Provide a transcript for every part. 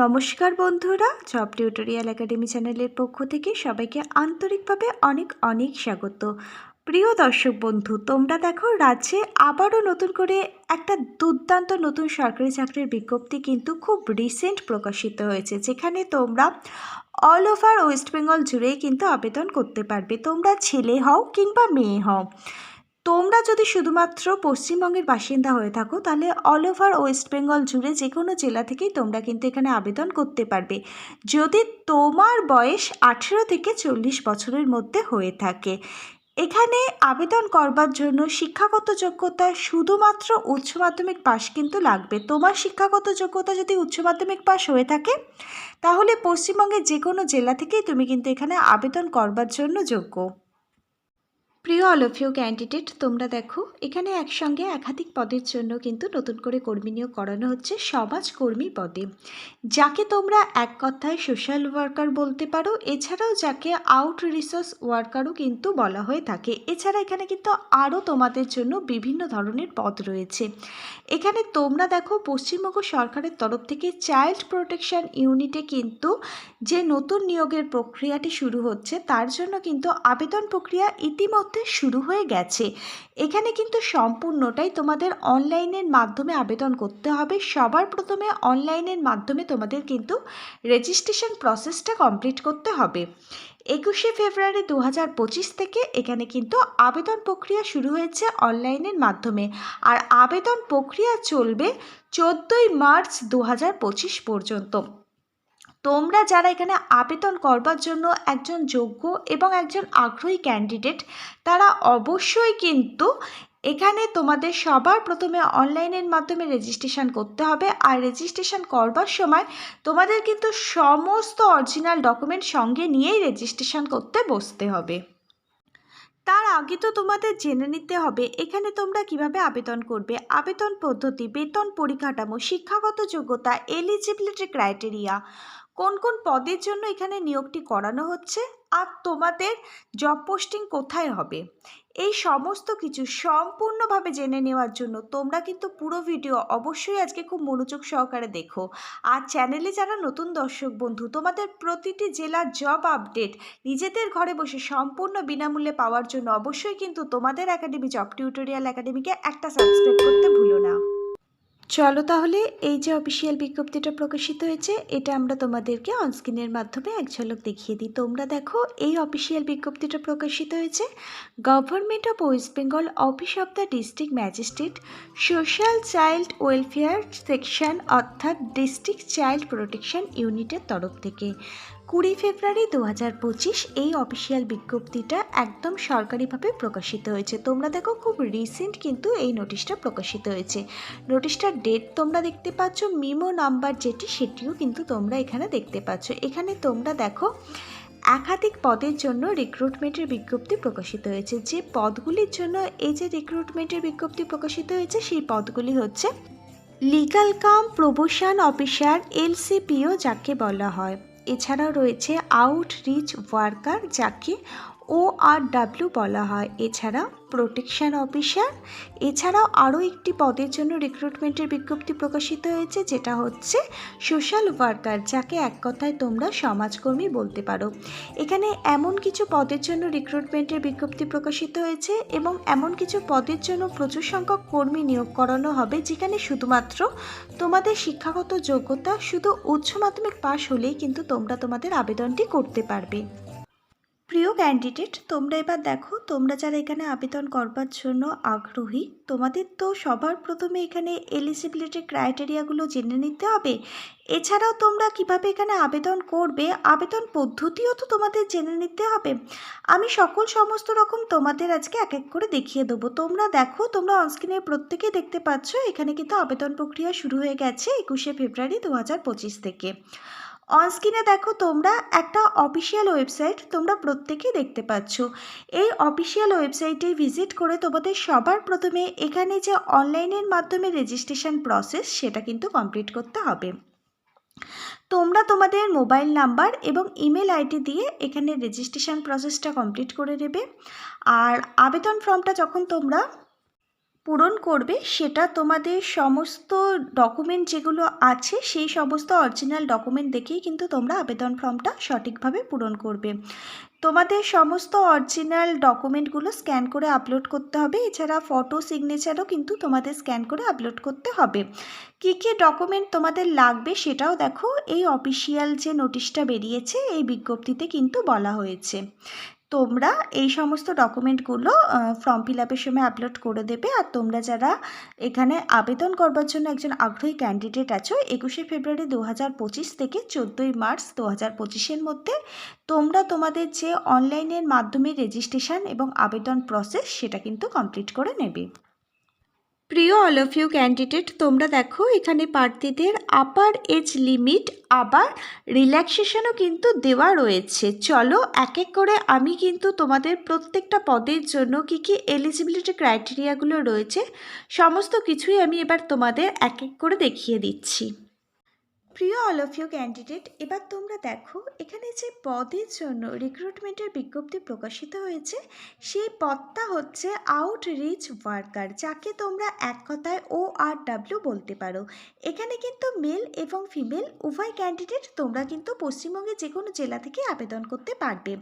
নমস্কার বন্ধুরা, job tutorial academy চ্যানেলের পক্ষ থেকে সবাইকে আন্তরিকভাবে অনেক অনেক স্বাগত। প্রিয় দর্শক বন্ধু, তোমরা দেখো রাজ্যে আবারও নতুন করে একটা দুর্দান্ত নতুন সরকারি চাকরির বিজ্ঞপ্তি কিন্তু খুব রিসেন্ট প্রকাশিত হয়েছে, যেখানে তোমরা অল ওভার ওয়েস্ট বেঙ্গল জুড়েই কিন্তু আবেদন করতে পারবে। তোমরা ছেলে হও কিংবা মেয়ে হও। তোমরা যদি শুধুমাত্র পশ্চিমবঙ্গের বাসিন্দা হয়ে থাকো, তাহলে অল ওভার ওয়েস্ট বেঙ্গল জুড়ে যে কোনো জেলা থেকেই তোমরা কিন্তু এখানে আবেদন করতে পারবে। যদি তোমার বয়স আঠেরো থেকে চল্লিশ বছরের মধ্যে হয়ে থাকে। এখানে আবেদন করবার জন্য শিক্ষাগত যোগ্যতা শুধুমাত্র উচ্চ মাধ্যমিক পাশ কিন্তু লাগবে। তোমার শিক্ষাগত যোগ্যতা যদি উচ্চ মাধ্যমিক পাশ হয়ে থাকে, তাহলে পশ্চিমবঙ্গের যে কোনো জেলা থেকেই তুমি কিন্তু এখানে আবেদন করবার জন্য যোগ্য। প্রিয় অল অফ ইউ ক্যান্ডিডেট তোমরা দেখো, এখানে একসঙ্গে একাধিক পদের জন্য কিন্তু নতুন করে কর্মী নিয়োগ করানো হচ্ছে সমাজকর্মী পদে। যাকে তোমরা এক কথায় সোশ্যাল ওয়ার্কার বলতে পারো, এছাড়াও যাকে আউট রিসোর্স ওয়ার্কারও কিন্তু বলা হয়ে থাকে। এছাড়া এখানে কিন্তু আরও তোমাদের জন্য বিভিন্ন ধরনের পদ রয়েছে। এখানে তোমরা দেখো, পশ্চিমবঙ্গ সরকারের তরফ থেকে চাইল্ড প্রোটেকশন ইউনিটে কিন্তু যে নতুন নিয়োগের প্রক্রিয়াটি শুরু হচ্ছে, তার জন্য কিন্তু আবেদন প্রক্রিয়া ইতিমধ্যে শুরু হয়ে গেছে। এখানে কিন্তু সম্পূর্ণটাই তোমাদের অনলাইনের মাধ্যমে আবেদন করতে হবে। সবার প্রথমে অনলাইনের মাধ্যমে তোমাদের কিন্তু রেজিস্ট্রেশন প্রসেসটা কমপ্লিট করতে হবে। একুশে ফেব্রুয়ারি দু হাজার পঁচিশ থেকে এখানে কিন্তু আবেদন প্রক্রিয়া শুরু হয়েছে অনলাইনের মাধ্যমে। আর আবেদন প্রক্রিয়া চলবে চোদ্দোই মার্চ দু হাজার পঁচিশ পর্যন্ত। তোমরা যারা এখানে আবেদন করবার জন্য একজন যোগ্য এবং একজন আগ্রহী ক্যান্ডিডেট তারা অবশ্যই কিন্তু এখানে তোমাদের সবার প্রথমে অনলাইনের মাধ্যমে রেজিস্ট্রেশন করতে হবে। আর রেজিস্ট্রেশন করবার সময় তোমাদের কিন্তু সমস্ত অরিজিনাল ডকুমেন্ট সঙ্গে নিয়েই রেজিস্ট্রেশন করতে বসতে হবে। তার আগে তো তোমাদের জেনে নিতে হবে, এখানে তোমরা কীভাবে আবেদন করবে? আবেদন পদ্ধতি, বেতন পরিকাঠামো, শিক্ষাগত যোগ্যতা এলিজিবিলিটি ক্রাইটেরিয়া কোন কোন পদের জন্য এখানে নিয়োগটি করানো হচ্ছে আর তোমাদের জব পোস্টিং কোথায় হবে? এই সমস্ত কিছু সম্পূর্ণভাবে জেনে নেওয়ার জন্য তোমরা কিন্তু পুরো ভিডিও অবশ্যই আজকে খুব মনোযোগ সহকারে দেখো। আর চ্যানেলে যারা নতুন দর্শক বন্ধু, তোমাদের প্রতিটি জেলার জব আপডেট নিজেদের ঘরে বসে সম্পূর্ণ বিনামূল্যে পাওয়ার জন্য অবশ্যই কিন্তু তোমাদের একাডেমি জব টিউটোরিয়াল একাডেমিকে একটা সাবস্ক্রাইব করতে ভুলো না। চলো তাহলে এই যে অফিসিয়াল বিজ্ঞপ্তিটা প্রকাশিত হয়েছে, এটা আমরা তোমাদেরকে অনস্ক্রিনের মাধ্যমে এক ঝলক দেখিয়ে দিই। তোমরা দেখো, এই অফিসিয়াল বিজ্ঞপ্তিটা প্রকাশিত হয়েছে government of West Bengal office of the district magistrate social child welfare section অর্থাৎ ডিস্ট্রিক্ট চাইল্ড প্রোটেকশন ইউনিটের তরফ থেকে। কুড়ি ফেব্রুয়ারি দু হাজার পঁচিশ এই অফিসিয়াল বিজ্ঞপ্তিটা একদম সরকারিভাবে প্রকাশিত হয়েছে। তোমরা দেখো খুব রিসেন্ট কিন্তু এই নোটিশটা প্রকাশিত হয়েছে। নোটিশটার ডেট তোমরা দেখতে পাচ্ছ মিমো নাম্বার যেটি সেটিও কিন্তু তোমরা এখানে দেখতে পাচ্ছ। এখানে তোমরা দেখো, একাধিক পদের জন্য রিক্রুটমেন্টের বিজ্ঞপ্তি প্রকাশিত হয়েছে। যে পদগুলির জন্য এই যে রিক্রুটমেন্টের বিজ্ঞপ্তি প্রকাশিত হয়েছে, সেই পদগুলি হচ্ছে legal cum promotion officer LCPO যাকে বলা হয়। এছাড়াও রয়েছে আউটরিচ ওয়ার্কার যাকে ও আর ডাব্লিউ বলা হয়। এছাড়া প্রোটেকশন অফিসার এছাড়াও আরও একটি পদের জন্য রিক্রুটমেন্টের বিজ্ঞপ্তি প্রকাশিত হয়েছে, যেটা হচ্ছে সোশ্যাল ওয়ার্কার যাকে এক কথায় তোমরা সমাজকর্মী বলতে পারো। এখানে এমন কিছু পদের জন্য রিক্রুটমেন্টের বিজ্ঞপ্তি প্রকাশিত হয়েছে এবং এমন কিছু পদের জন্য প্রচুর সংখ্যক কর্মী নিয়োগ করানো হবে, যেখানে শুধুমাত্র তোমাদের শিক্ষাগত যোগ্যতা শুধু উচ্চ মাধ্যমিক পাশ হলেই কিন্তু তোমরা তোমাদের আবেদনটি করতে পারবে। প্রিয় ক্যান্ডিডেট তোমরা এবার দেখো, তোমরা যারা এখানে আবেদন করবার জন্য আগ্রহী, তোমাদের তো সবার প্রথমে এখানে এলিজিবিলিটি ক্রাইটেরিয়াগুলো জেনে নিতে হবে। এছাড়াও তোমরা কীভাবে এখানে আবেদন করবে, আবেদন পদ্ধতিও তো তোমাদের জেনে নিতে হবে। আমি সকল সমস্ত রকম তোমাদের আজকে এক এক করে দেখিয়ে দেবো। তোমরা দেখো, তোমরা অনস্ক্রিনে প্রত্যেকেই দেখতে পাচ্ছ, এখানে কিন্তু আবেদন প্রক্রিয়া শুরু হয়ে গেছে একুশে ফেব্রুয়ারি দু হাজার পঁচিশ থেকে। অনস্ক্রিনে দেখো তোমরা একটা অফিসিয়াল ওয়েবসাইট তোমরা প্রত্যেকেই দেখতে পাচ্ছ। এই অফিসিয়াল ওয়েবসাইটে ভিজিট করে তোমাদের সবার প্রথমে এখানে যে অনলাইনের মাধ্যমে রেজিস্ট্রেশন প্রসেস সেটা কিন্তু কমপ্লিট করতে হবে। তোমরা তোমাদের মোবাইল নাম্বার এবং ইমেল আইডি দিয়ে এখানে রেজিস্ট্রেশন প্রসেসটা কমপ্লিট করে নেবে। আর আবেদন ফর্মটা যখন তোমরা পূরণ করবে, সেটা তোমাদের সমস্ত ডকুমেন্ট যেগুলো আছে, সেই সমস্ত অরিজিনাল ডকুমেন্ট দেখেই কিন্তু তোমরা আবেদন ফর্মটা সঠিকভাবে পূরণ করবে। তোমাদের সমস্ত অরিজিনাল ডকুমেন্টগুলো স্ক্যান করে আপলোড করতে হবে, এছাড়া ফটো সিগনেচারও কিন্তু তোমাদের স্ক্যান করে আপলোড করতে হবে। কী কী ডকুমেন্ট তোমাদের লাগবে সেটাও দেখো, এই অফিসিয়াল যে নোটিশটা বেরিয়েছে, এই বিজ্ঞপ্তিতে কিন্তু বলা হয়েছে। তোমরা এই সমস্ত ডকুমেন্টগুলো ফর্ম ফিল আপের সময় আপলোড করে দেবে আর তোমরা যারা এখানে আবেদন করবার জন্য একজন আগ্রহী ক্যান্ডিডেট আছো, একুশে ফেব্রুয়ারি দু হাজার পঁচিশ থেকে চোদ্দোই মার্চ দু হাজার মধ্যে তোমরা তোমাদের যে অনলাইনের মাধ্যমে রেজিস্ট্রেশন এবং আবেদন প্রসেস সেটা কিন্তু কমপ্লিট করে নেবে। প্রিয় অল অফ ইউ ক্যান্ডিডেট তোমরা দেখো, এখানে প্রার্থীদের আপার এজ লিমিট আবার রিল্যাক্সেশনও কিন্তু দেওয়া রয়েছে। চলো এক এক করে আমি কিন্তু তোমাদের প্রত্যেকটা পদের জন্য কি কি এলিজিবিলিটি ক্রাইটেরিয়াগুলো রয়েছে, সমস্ত কিছুই আমি এবার তোমাদের এক এক করে দেখিয়ে দিচ্ছি। প্রিয় অল অফ ইউ ক্যান্ডিডেট এবার তোমরা দেখো, এখানে যে পদের জন্য রিক্রুটমেন্টের বিজ্ঞপ্তি প্রকাশিত হয়েছে, সেই পদটা হচ্ছে আউটরিচ ওয়ার্কার যাকে তোমরা এক কথায় ও আর ডাব্লিউ বলতে পারো। এখানে কিন্তু মেল এবং ফিমেল উভয় ক্যান্ডিডেট তোমরা কিন্তু পশ্চিমবঙ্গের যে কোনো জেলা থেকে আবেদন করতে পারবে।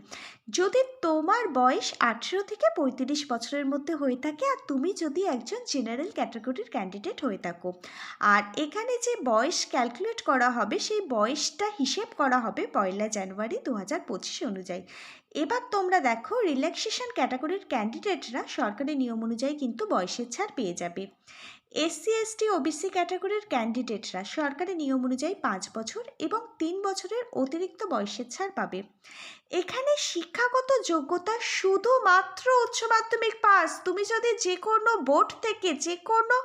যদি তোমার বয়স আঠেরো থেকে পঁয়ত্রিশ বছরের মধ্যে হয়ে থাকে, আর তুমি যদি একজন জেনারেল ক্যাটাগরির ক্যান্ডিডেট হয়ে থাকো। আর এখানে যে বয়স ক্যালকুলেট করা হবে, সেই বয়সটা হিসেব করা হবে পয়লা জানুয়ারি দু হাজার পঁচিশ অনুযায়ী। এবার তোমরা দেখো রিল্যাক্সেশন ক্যাটাগরির ক্যান্ডিডেটরা সরকারি নিয়ম অনুযায়ী কিন্তু বয়সের ছাড় পেয়ে যাবে। এসসি এসটি ওবিসি ক্যাটাগরির ক্যান্ডিডেটরা সরকারি নিয়ম অনুযায়ী পাঁচ বছর এবং তিন বছরের অতিরিক্ত বয়সের ছাড় পাবে। এখানে শিক্ষাগত যোগ্যতা শুধুমাত্র উচ্চ মাধ্যমিক পাস তুমি যদি যে কোনো বোর্ড থেকে যে কোনো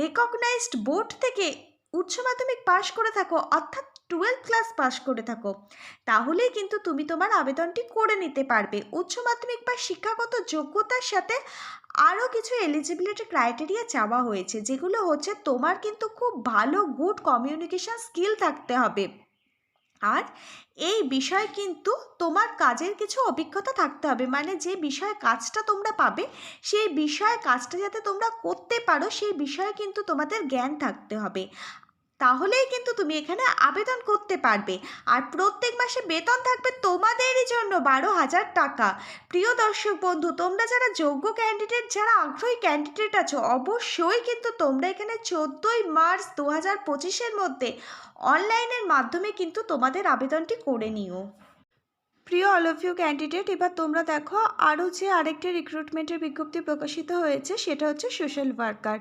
রেকগনাইজড বোর্ড থেকে উচ্চ মাধ্যমিক পাশ করে থাকো, অর্থাৎ টুয়েলভ ক্লাস পাশ করে থাকো, তাহলেই কিন্তু তুমি তোমার আবেদনটি করে নিতে পারবে। উচ্চ মাধ্যমিক বা শিক্ষাগত যোগ্যতার সাথে আরও কিছু এলিজিবিলিটি ক্রাইটেরিয়া চাওয়া হয়েছে, যেগুলো হচ্ছে তোমার কিন্তু খুব ভালো গুড কমিউনিকেশান স্কিল থাকতে হবে। আর এই বিষয় কিন্তু তোমার কাজের কিছু অভিজ্ঞতা থাকতে হবে মানে যে বিষয়ে কাজটা তোমরা পাবে, সেই বিষয়ে কাজটা যাতে তোমরা করতে পারো, সেই বিষয়ে কিন্তু তোমাদের জ্ঞান থাকতে হবে। তাহলেই কিন্তু তুমি এখানে আবেদন করতে পারবে। আর প্রত্যেক মাসে বেতন থাকবে তোমাদেরই জন্য বারো হাজার টাকা। প্রিয় দর্শক বন্ধু, তোমরা যারা যোগ্য ক্যান্ডিডেট যারা আগ্রহী ক্যান্ডিডেট আছো, অবশ্যই কিন্তু তোমরা এখানে চোদ্দোই মার্চ দু হাজার পঁচিশের মধ্যে অনলাইনের মাধ্যমে কিন্তু তোমাদের আবেদনটি করে নিও। প্রিয় অল অফ ইউ ক্যান্ডিডেট এবার তোমরা দেখো আরও যে আরেকটি রিক্রুটমেন্টের বিজ্ঞপ্তি প্রকাশিত হয়েছে, সেটা হচ্ছে সোশ্যাল ওয়ার্কার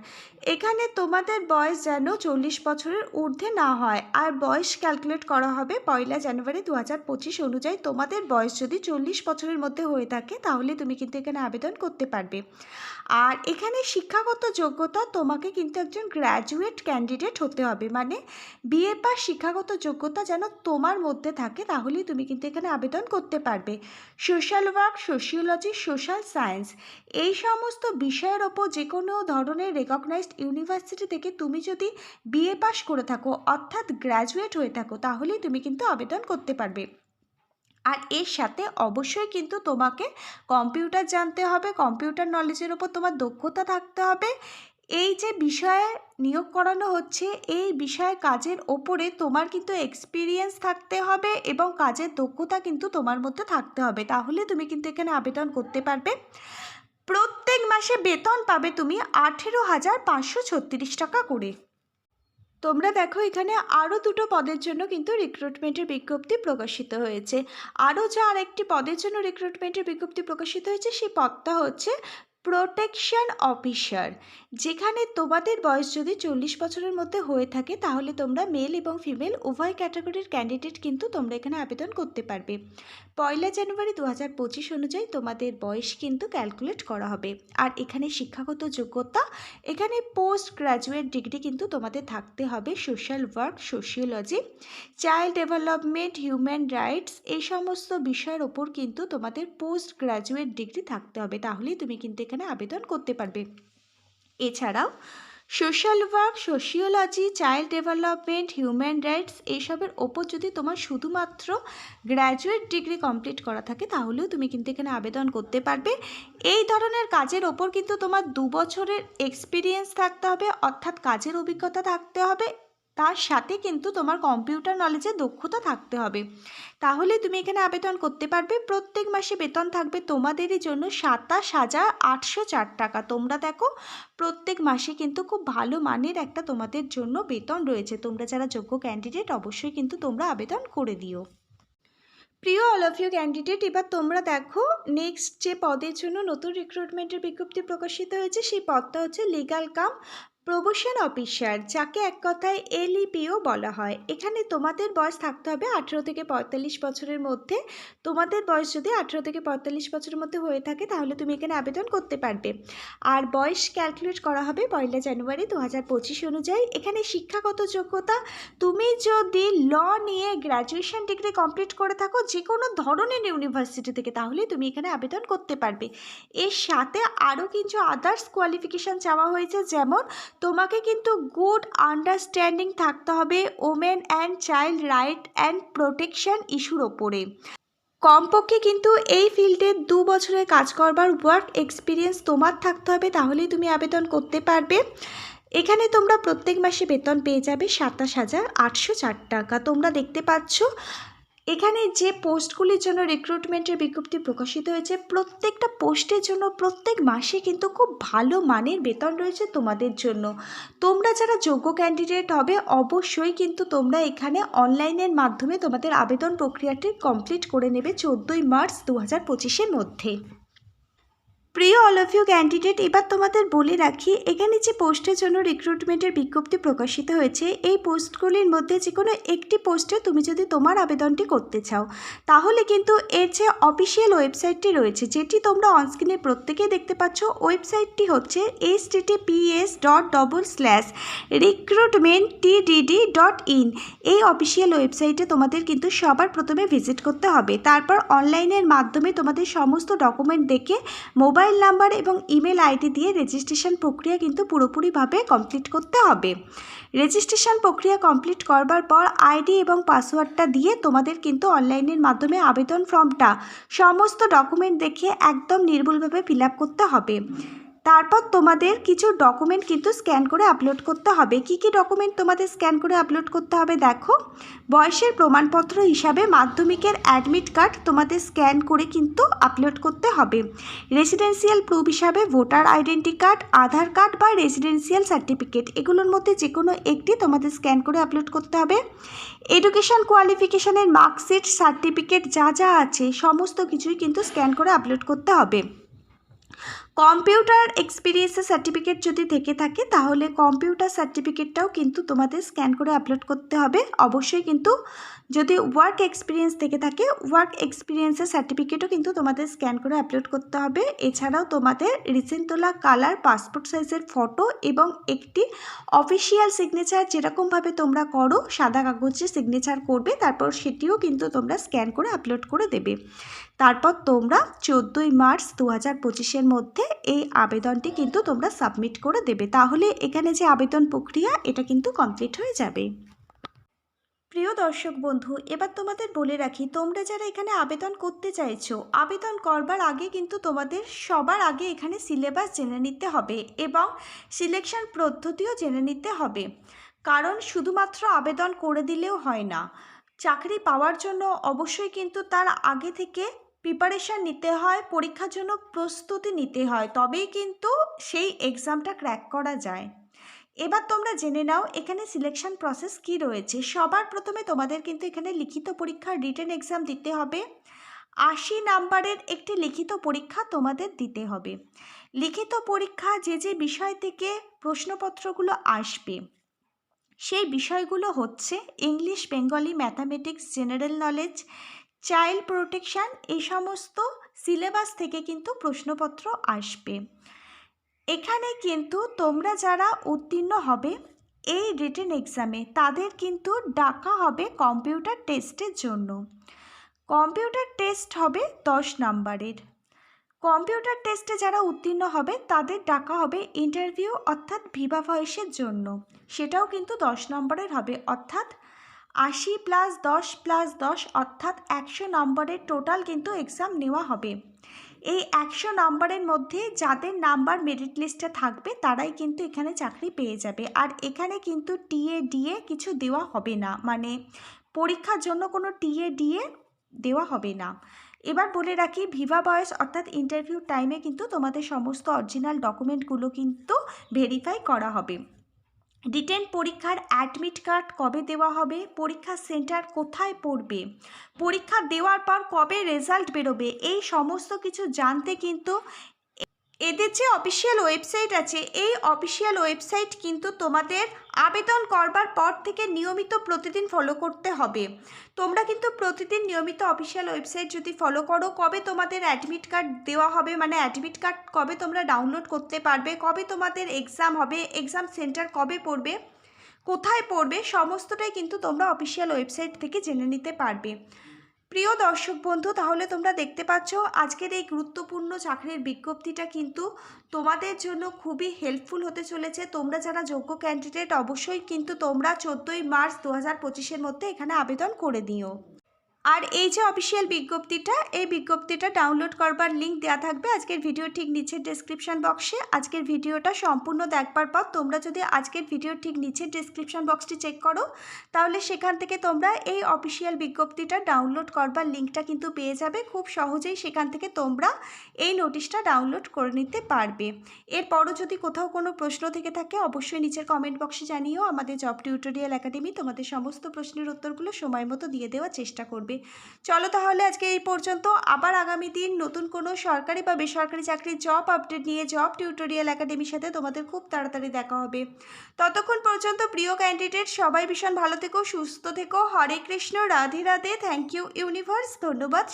এখানে তোমাদের বয়স যেন চল্লিশ বছরের ঊর্ধ্বে না হয়, আর বয়স ক্যালকুলেট করা হবে পয়লা জানুয়ারি দু হাজার পঁচিশ অনুযায়ী। তোমাদের বয়স যদি চল্লিশ বছরের মধ্যে হয়ে থাকে, তাহলে তুমি কিন্তু এখানে আবেদন করতে পারবে। আর এখানে শিক্ষাগত যোগ্যতা তোমাকে কিন্তু একজন গ্র্যাজুয়েট ক্যান্ডিডেট হতে হবে। মানে বিএ পাস শিক্ষাগত যোগ্যতা যেন তোমার মধ্যে থাকে, তাহলেই তুমি কিন্তু এখানে আবেদন করতে পারবে। Social work sociology social science এই সমস্ত বিষয়ের ওপর যে কোনো ধরনের রেকগনাইজড ইউনিভার্সিটি থেকে তুমি যদি বিএ পাস করে থাকো, অর্থাৎ গ্র্যাজুয়েট হয়ে থাকো, তাহলেই তুমি কিন্তু আবেদন করতে পারবে। আর এর সাথে অবশ্যই কিন্তু তোমাকে কম্পিউটার জানতে হবে কম্পিউটার নলেজের ওপর তোমার দক্ষতা থাকতে হবে। এই যে বিষয়ে নিয়োগ করানো হচ্ছে, এই বিষয়ে কাজের ওপরে তোমার কিন্তু এক্সপিরিয়েন্স থাকতে হবে এবং কাজের দক্ষতা কিন্তু তোমার মধ্যে থাকতে হবে। তাহলে তুমি কিন্তু এখানে আবেদন করতে পারবে। প্রত্যেক মাসে বেতন পাবে তুমি আঠেরো হাজার পাঁচশো ছত্রিশ টাকা করে। তোমরা দেখো এখানে আরও দুটো পদের জন্য কিন্তু রিক্রুটমেন্টের বিজ্ঞপ্তি প্রকাশিত হয়েছে। আরও যা আরেকটি পদের জন্য রিক্রুটমেন্টের বিজ্ঞপ্তি প্রকাশিত হয়েছে, সেই পদটা হচ্ছে প্রোটেকশন অফিসার। যেখানে তোমাদের বয়স যদি চল্লিশ বছরের মধ্যে হয়ে থাকে, তাহলে তোমরা মেল এবং ফিমেল উভয় ক্যাটাগরির ক্যান্ডিডেট কিন্তু তোমরা এখানে আবেদন করতে পারবে। পয়লা জানুয়ারি দু হাজার পঁচিশ অনুযায়ী তোমাদের বয়স কিন্তু ক্যালকুলেট করা হবে। আর এখানে শিক্ষাগত যোগ্যতা, এখানে পোস্ট গ্রাজুয়েট ডিগ্রি কিন্তু তোমাদের থাকতে হবে social work, sociology, child development, human rights, এই সমস্ত বিষয়ের ওপর কিন্তু তোমাদের পোস্ট গ্রাজুয়েট ডিগ্রি থাকতে হবে। তাহলেই তুমি কিন্তু এখানে আবেদন করতে পারবে। এছাড়াও, social work, sociology, child development, human rights এইসবের ওপর যদি তোমার শুধুমাত্র গ্র্যাজুয়েট ডিগ্রি কমপ্লিট করা থাকে, তাহলেও তুমি কিন্তু এখানে আবেদন করতে পারবে। এই ধরনের কাজের ওপর কিন্তু তোমার দু বছরের এক্সপিরিয়েন্স থাকতে হবে, অর্থাৎ কাজের অভিজ্ঞতা থাকতে হবে তার সাথে কিন্তু তোমার কম্পিউটার নলেজের দক্ষতা থাকতে হবে। তাহলে তুমি এখানে আবেদন করতে পারবে, প্রত্যেক মাসে বেতন থাকবে তোমাদেরই জন্য সাতাশ হাজার আটশো চার টাকা। তোমরা দেখো, প্রত্যেক মাসে কিন্তু খুব ভালো মানের একটা তোমাদের জন্য বেতন রয়েছে। তোমরা যারা যোগ্য ক্যান্ডিডেট অবশ্যই কিন্তু তোমরা আবেদন করে দিও। প্রিয় অল অফ ইউ ক্যান্ডিডেট এবার তোমরা দেখো নেক্সট যে পদের জন্য নতুন রিক্রুটমেন্টের বিজ্ঞপ্তি প্রকাশিত হয়েছে, সেই পদটা হচ্ছে লিগাল কাম প্রমোশন অফিসার, যাকে এক কথায় এলইপিও বলা হয়। এখানে তোমাদের বয়স থাকতে হবে আঠেরো থেকে পঁয়তাল্লিশ বছরের মধ্যে। তোমাদের বয়স যদি আঠেরো থেকে পঁয়তাল্লিশ বছরের মধ্যে হয়ে থাকে, তাহলে তুমি এখানে আবেদন করতে পারবে। আর বয়স ক্যালকুলেট করা হবে পয়লা জানুয়ারি দু হাজার পঁচিশ অনুযায়ী। এখানে শিক্ষাগত যোগ্যতা, তুমি যদি ল নিয়ে গ্র্যাজুয়েশন ডিগ্রি কমপ্লিট করে থাকো যে কোনো ধরনের ইউনিভার্সিটি থেকে তাহলে তুমি এখানে আবেদন করতে পারবে। এর সাথে আরও কিছু আদার্স কোয়ালিফিকেশান চাওয়া হয়েছে, যেমন তোমাকে কিন্তু গুড আন্ডারস্ট্যান্ডিং থাকতে হবে women and child right and protection ইস্যুর ওপরে। কমপক্ষে কিন্তু এই ফিল্ডে দু বছরের কাজ করবার ওয়ার্ক এক্সপিরিয়েন্স তোমার থাকতে হবে, তাহলেই তুমি আবেদন করতে পারবে। এখানে তোমরা প্রত্যেক মাসে বেতন পেয়ে যাবে সাতাশ হাজার আটশো চার টাকা। তোমরা দেখতে পাচ্ছ এখানে যে পোস্টগুলির জন্য রিক্রুটমেন্টের বিজ্ঞপ্তি প্রকাশিত হয়েছে, প্রত্যেকটা পোস্টের জন্য প্রত্যেক মাসে কিন্তু খুব ভালো মানের বেতন রয়েছে তোমাদের জন্য। তোমরা যারা যোগ্য ক্যান্ডিডেট হবে, অবশ্যই কিন্তু তোমরা এখানে অনলাইনের মাধ্যমে তোমাদের আবেদন প্রক্রিয়াটি কমপ্লিট করে নেবে চোদ্দোই মার্চ দু হাজার পঁচিশের মধ্যে। প্রিয় অল অফ ইউ ক্যান্ডিডেট এবার তোমাদের বলে রাখি, এখানে যে পোস্টের জন্য রিক্রুটমেন্টের বিজ্ঞপ্তি প্রকাশিত হয়েছে, এই পোস্টগুলির মধ্যে যে কোনো একটি পোস্টে তুমি যদি তোমার আবেদনটি করতে চাও, তাহলে কিন্তু এর যে অফিসিয়াল ওয়েবসাইটটি রয়েছে, যেটি তোমরা অনস্ক্রিনে প্রত্যেকেই দেখতে পাচ্ছ ওয়েবসাইটটি হচ্ছে H TTPS dot double slash recruitment TDD dot in এই অফিসিয়াল ওয়েবসাইটে তোমাদের কিন্তু সবার প্রথমে ভিজিট করতে হবে, তারপর অনলাইনের মাধ্যমে তোমাদের সমস্ত ডকুমেন্ট দেখে মোবাইল মোবাইল নাম্বার এবং ইমেল আইডি দিয়ে রেজিস্ট্রেশন প্রক্রিয়া কিন্তু পুরোপুরিভাবে কমপ্লিট করতে হবে। রেজিস্ট্রেশন প্রক্রিয়া কমপ্লিট করবার পর আইডি এবং পাসওয়ার্ডটা দিয়ে তোমাদের কিন্তু অনলাইনের মাধ্যমে আবেদন ফর্মটা সমস্ত ডকুমেন্ট দেখে একদম নির্ভুলভাবে ফিল করতে হবে। তারপর তোমাদের কিছু ডকুমেন্ট কিন্তু স্ক্যান করে আপলোড করতে হবে। কি কি ডকুমেন্ট তোমাদের স্ক্যান করে আপলোড করতে হবে দেখো? বয়সের প্রমাণপত্র হিসাবে মাধ্যমিকের অ্যাডমিট কার্ড তোমাদের স্ক্যান করে কিন্তু আপলোড করতে হবে। রেসিডেন্সিয়াল প্রুফ হিসাবে voter identity card Aadhaar card বা রেসিডেন্সিয়াল সার্টিফিকেট এগুলোর মধ্যে যে কোনো একটি তোমাদের স্ক্যান করে আপলোড করতে হবে। এডুকেশান কোয়ালিফিকেশানের মার্কশিট সার্টিফিকেট যা যা আছে সমস্ত কিছুই কিন্তু স্ক্যান করে আপলোড করতে হবে। কম্পিউটার এক্সপিরিয়েন্সের সার্টিফিকেট যদি থেকে থাকে, তাহলে কম্পিউটার সার্টিফিকেটটাও কিন্তু তোমাদের স্ক্যান করে আপলোড করতে হবে। অবশ্যই কিন্তু যদি ওয়ার্ক এক্সপিরিয়েন্স থেকে থাকে, ওয়ার্ক এক্সপিরিয়েন্সের সার্টিফিকেটও কিন্তু তোমাদের স্ক্যান করে আপলোড করতে হবে। এছাড়াও তোমাদের রিসেন্ট তোলা কালার পাসপোর্ট সাইজের ফটো এবং একটি অফিসিয়াল সিগনেচার যেরকমভাবে তোমরা করো, সাদা কাগজে সিগনেচার করবে, তারপর সেটিও কিন্তু তোমরা স্ক্যান করে আপলোড করে দেবে। তারপর তোমরা চোদ্দোই মার্চ দু হাজার পঁচিশের মধ্যে এই আবেদনটি কিন্তু তোমরা সাবমিট করে দেবে। তাহলে এখানে যে আবেদন প্রক্রিয়া, এটা কিন্তু কমপ্লিট হয়ে যাবে। প্রিয় দর্শক বন্ধু, এবার তোমাদের বলে রাখি, তোমরা যারা এখানে আবেদন করতে চাইছো, আবেদন করবার আগে কিন্তু তোমাদের সবার আগে এখানে সিলেবাস জেনে নিতে হবে এবং সিলেকশন পদ্ধতিও জেনে নিতে হবে। কারণ শুধুমাত্র আবেদন করে দিলেও হয় না। চাকরি পাওয়ার জন্য অবশ্যই কিন্তু তার আগে থেকে প্রিপারেশান নিতে হয় পরীক্ষার জন্য প্রস্তুতি নিতে হয়, তবেই কিন্তু সেই এক্সামটা ক্র্যাক করা যায়। এবার তোমরা জেনে নাও এখানে সিলেকশন প্রসেস কি রয়েছে। সবার প্রথমে তোমাদের কিন্তু এখানে লিখিত পরীক্ষার রিটেন এক্সাম দিতে হবে। আশি নাম্বারের একটি লিখিত পরীক্ষা তোমাদের দিতে হবে। লিখিত পরীক্ষা যে যে বিষয় থেকে প্রশ্নপত্রগুলো আসবে, সেই বিষয়গুলো হচ্ছে English Bengali mathematics general knowledge child protection এই সমস্ত সিলেবাস থেকে কিন্তু প্রশ্নপত্র আসবে। এখানে কিন্তু তোমরা যারা উত্তীর্ণ হবে এই রিটেন এক্সামে তাদের কিন্তু ডাকা হবে কম্পিউটার টেস্টের জন্য। কম্পিউটার টেস্ট হবে দশ নাম্বারের। কম্পিউটার টেস্টে যারা উত্তীর্ণ হবে, তাদের ডাকা হবে ইন্টারভিউ অর্থাৎ ভিভা ভয়েসের জন্য। সেটাও কিন্তু দশ নম্বরের হবে। অর্থাৎ আশি প্লাস দশ প্লাস দশ অর্থাৎ একশো নম্বরের টোটাল কিন্তু এক্সাম নেওয়া হবে। এই একশো নম্বরের মধ্যে যাদের নাম্বার মেরিট লিস্টে থাকবে, তারাই কিন্তু এখানে চাকরি পেয়ে যাবে। আর এখানে কিন্তু টিএ ডিএ কিছু দেওয়া হবে না। মানে পরীক্ষার জন্য কোনো টিএ ডিএ দেওয়া হবে না। এবার বলে রাখি, ভিভা বয়স অর্থাৎ ইন্টারভিউ টাইমে কিন্তু তোমাদের সমস্ত অরিজিনাল ডকুমেন্টগুলো কিন্তু ভেরিফাই করা হবে। রিটেন পরীক্ষার অ্যাডমিট কার্ড কবে দেওয়া হবে? পরীক্ষা সেন্টার কোথায় পড়বে? পরীক্ষা দেওয়ার পর কবে রেজাল্ট বেরোবে? এই সমস্ত কিছু জানতে কিন্তু এদের যে অফিসিয়াল ওয়েবসাইট আছে, এই অফিসিয়াল ওয়েবসাইট কিন্তু তোমাদের আবেদন করবার পর থেকে নিয়মিত প্রতিদিন ফলো করতে হবে। তোমরা কিন্তু প্রতিদিন নিয়মিত অফিসিয়াল ওয়েবসাইট যদি ফলো করো, কবে তোমাদের অ্যাডমিট কার্ড দেওয়া হবে মানে অ্যাডমিট কার্ড কবে তোমরা ডাউনলোড করতে পারবে, কবে তোমাদের এক্সাম হবে এক্সাম সেন্টার কবে পড়বে, কোথায় পড়বে, সমস্তটাই কিন্তু তোমরা অফিসিয়াল ওয়েবসাইট থেকে জেনে নিতে পারবে। প্রিয় দর্শক বন্ধু, তাহলে তোমরা দেখতে পাচ্ছ আজকের এই গুরুত্বপূর্ণ চাকরির বিজ্ঞপ্তিটা কিন্তু তোমাদের জন্য খুবই হেল্পফুল হতে চলেছে। তোমরা যারা যোগ্য ক্যান্ডিডেট অবশ্যই কিন্তু তোমরা চোদ্দোই মার্চ দু হাজার মধ্যে এখানে আবেদন করে দিও। আর এই যে অফিসিয়াল বিজ্ঞপ্তিটা, এই বিজ্ঞপ্তিটা ডাউনলোড করবার লিঙ্ক দেওয়া থাকবে আজকের ভিডিও ঠিক নিচের ডেসক্রিপশন বক্সে আজকের ভিডিওটা সম্পূর্ণ দেখবার পর তোমরা যদি আজকের ভিডিও ঠিক নিচের ডেসক্রিপশন বক্সটি চেক করো, তাহলে সেখান থেকে তোমরা এই অফিসিয়াল বিজ্ঞপ্তিটা ডাউনলোড করবার লিঙ্কটা কিন্তু পেয়ে যাবে। খুব সহজেই সেখান থেকে তোমরা এই নোটিশটা ডাউনলোড করে নিতে পারবে। এরপরও যদি কোথাও কোনো প্রশ্ন থেকে থাকে, অবশ্যই নিচের কমেন্ট বক্সে জানিও। আমাদের জব টিউটোরিয়াল একাডেমি তোমাদের সমস্ত প্রশ্নের উত্তরগুলো সময় মতো দিয়ে দেওয়ার চেষ্টা করবে। চলো তাহলে আজকে এই পর্যন্ত। আবার আগামী দিন নতুন কোনো সরকারি বা বেসরকারি চাকরির জব আপডেট নিয়ে জব টিউটোরিয়াল একাডেমির সাথে তোমাদের খুব তাড়াতাড়ি দেখা হবে। ততক্ষণ পর্যন্ত প্রিয় ক্যান্ডিডেট সবাই ভীষণ ভালো থেকো, সুস্থ থেকো। Hare Krishna, Radhe Radhe. Thank you universe ধন্যবাদ।